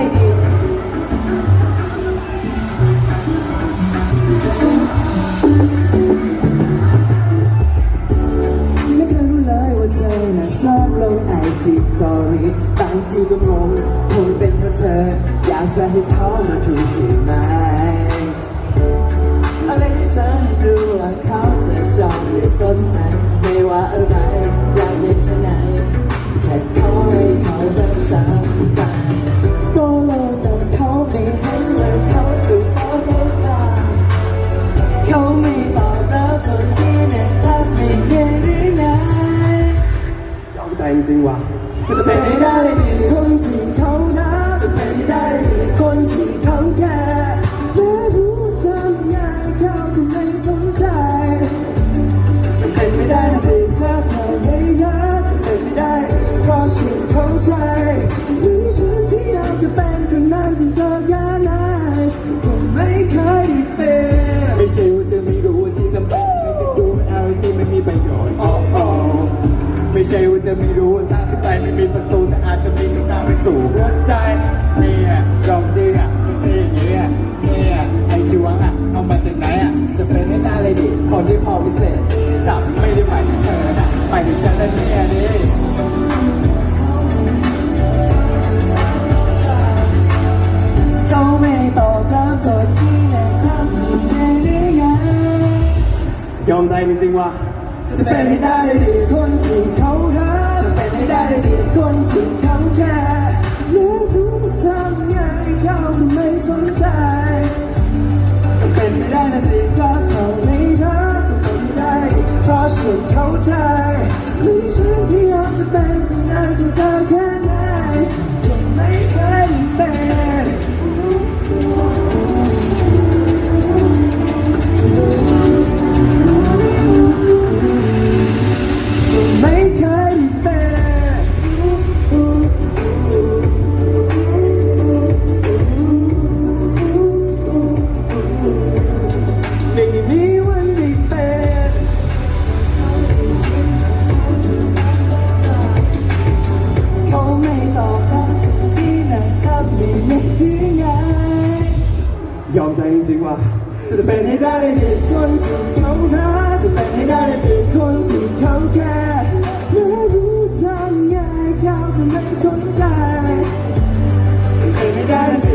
เลยดีไม่เคยรู้เลยว่าเธอน่ะชอบลงไอจีสตอรี่บางทีก็งงคงเป็นเพราะเธอ อยากจะให้เขามาคุยใช่ไหมา จริงว่ะจะเป็นให้ได้ดีคนที่เขารักจะเป็นให้ได้ดีคนที่เขาแค่แม้รู้ทำยังไงเขาก็ไม่สนใจมันเป็นไม่ได้นะสิถ้าเขาไม่รักจะเป็นไม่ได้เพราะฉันเข้าใจหรือฉันที่อยากจะเป็นคนนั้นที่เธอแค่ไหนก็ไม่เคยเป็นไม่ใช่ว่าจะไม่รู้ว่าที่จำเป็นไม่ต้องดูมันเอาจริงไม่มีประโยชน์อ๋ออ๋อไม่ใช่ว่าจะไม่รู้ อะจะเป็นให้ได้เลยดิคนที่พอพิเศษจับไม่ได้หมายถึงเธอนะหมายถึงฉันนั่นเนี่ยนี่เขาไม่ตอบรับโจทย์ที่แนะนำให้ได้หรือไงยอมใจจริงๆว่ะจะเป็นให้ได้ดีคนที่เขารักจะเป็นให้ได้ดีคนที่เขาแค่เมื่อทุกทำยังไงเขาไม่สนใจ ยอมใจจริงๆว่ะจะเป็นให้ได้เป็นคนสุดท้ารัจะเป็นให้ได้เป็นคนสุดท้าแค่ไม่รู้ทำไงเขาก็ไม่สนใจเป็นให้ได้